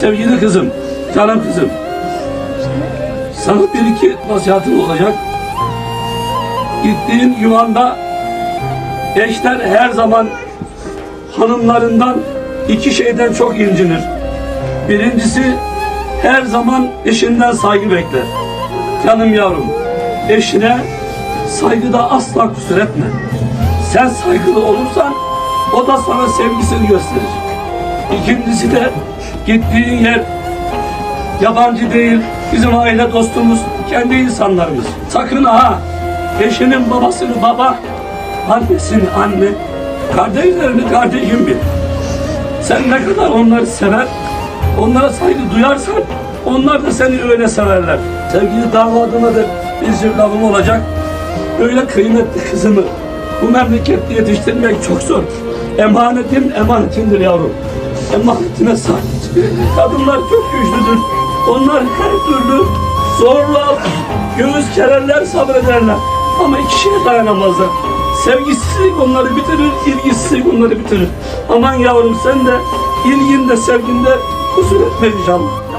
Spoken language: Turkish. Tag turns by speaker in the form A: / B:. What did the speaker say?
A: Sevgili kızım, canım kızım. Sana bir iki nasihatım olacak. Gittiğin yuvanda eşler her zaman hanımlarından iki şeyden çok incinir. Birincisi her zaman eşinden saygı bekler. Canım yavrum, eşine saygıda asla kusur etme. Sen saygılı olursan o da sana sevgisini gösterir. İkincisi de gittiğin yer yabancı değil, bizim aile dostumuz, kendi insanlarımız. Sakın ha, eşinin babasını baba, annesini anne, kardeşlerini kardeşim bil. Sen ne kadar onları sever, onlara saygı duyarsan, onlar da seni öyle severler. Sevgili damadıma da bir sürü lafım olacak. Öyle kıymetli kızımı bu memlekette yetiştirmek çok zor. Emanetin emanetindir yavrum. Emanetine sahip. Kadınlar çok güçlüdür. Onlar her türlü zorla göğüs kererler sabrederler. Ama iki şeye dayanamazlar. Sevgisizlik onları bitirir, ilgisizlik onları bitirir. Aman yavrum sen de ilginde sevginde kusur etme inşallah.